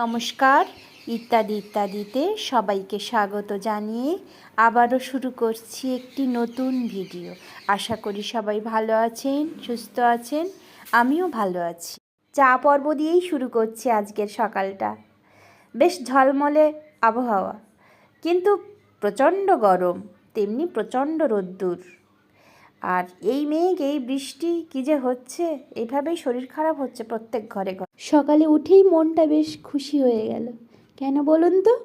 নমস্কার, ইত্যাদি ইত্যাদিতে সবাইকে স্বাগত জানিয়ে আবারও শুরু করছি একটি নতুন ভিডিও। আশা করি সবাই ভালো আছেন, সুস্থ আছেন, আমিও ভালো আছি। চা পর্ব দিয়েই শুরু করছি আজকের সকালটা। বেশ ঝলমলে আবহাওয়া। কিন্তু প্রচণ্ড গরম, তেমনি প্রচণ্ড রোদ্দুর। আর এই মেঘ, এই বৃষ্টি কী যে হচ্ছে? এভাবেই শরীর খারাপ হচ্ছে প্রত্যেক ঘরে ঘরে। সকালে উঠেই মনটা বেশ খুশি হয়ে গেল। কেন বলুন তো?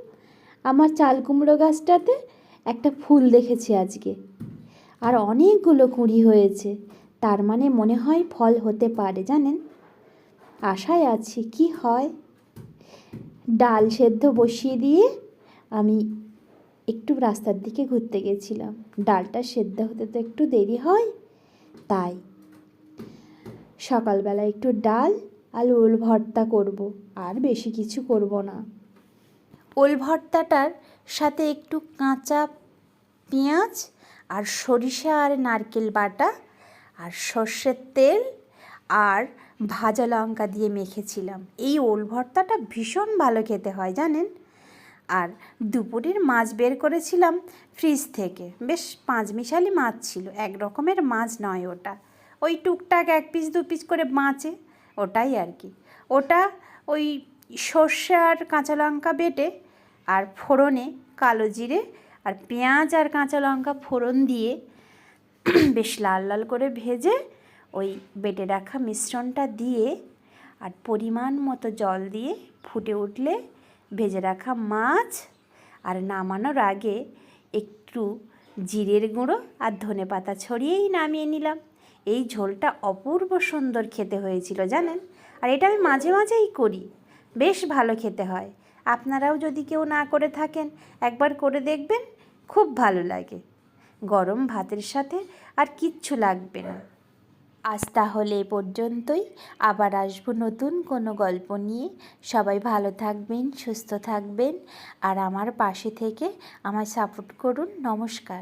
আমার চাল কুমড়ো গাছটাতে একটা ফুল দেখেছি আজকে। আর অনেকগুলো কুঁড়ি হয়েছে। তার মানে মনে হয় ফল হতে পারে, জানেন? আশায় আছি, কি হয়? ডাল সেদ্ধ বসিয়ে দিয়ে আমি একটু রাস্তার দিকে ঘুরতে গেছিলাম। ডালটা সেদ্ধ হতে তো একটু দেরি হয়। তাই সকালবেলা একটু ডাল আর ওল ভর্তা করব, আর বেশি কিছু করব না। ওল ভর্তাটার সাথে একটু কাঁচা পেঁয়াজ আর সরিষা আর নারকেল বাটা আর সর্ষের তেল আর ভাজা লঙ্কা দিয়ে মেখেছিলাম। এই ওল ভর্তাটা ভীষণ ভালো খেতে হয়, জানেন? আর দুপুরের মাছ বের করেছিলাম ফ্রিজ থেকে। বেশ পাঁচ মিশালি মাছ ছিল, এক রকমের মাছ নয় ওটা। ওই টুকটাক এক পিস, দু পিস করে বাঁচে ওটাই আর কি। ওটা ওই সর্ষে আর কাঁচা লঙ্কা বেটে আর ফোড়নে কালো জিরে আর পেঁয়াজ আর কাঁচা লঙ্কা ফোড়ন দিয়ে বেশ লাল লাল করে ভেজে ওই বেটে রাখা মিশ্রণটা দিয়ে আর পরিমাণ মতো জল দিয়ে ফুটে উঠলে ভেজে রাখা মাছ আর নামানোর আগে একটু জিরের গুঁড়ো আর ধনে পাতা ছড়িয়েই নামিয়ে নিলাম। এই ঝোলটা অপূর্ব সুন্দর খেতে হয়েছিল, জানেন? আর এটা আমি মাঝে মাঝেই করি। বেশ ভালো খেতে হয়। আপনারাও যদি কেউ না করে থাকেন, একবার করে দেখবেন, খুব ভালো লাগে। গরম ভাতের সাথে আর কিচ্ছু লাগবে না। আজ তাহলে এ পর্যন্তই। আবার আসব নতুন কোনো গল্প নিয়ে। সবাই ভালো থাকবেন, সুস্থ থাকবেন। আর আমার পাশে থেকে আমায় সাপোর্ট করুন। নমস্কার।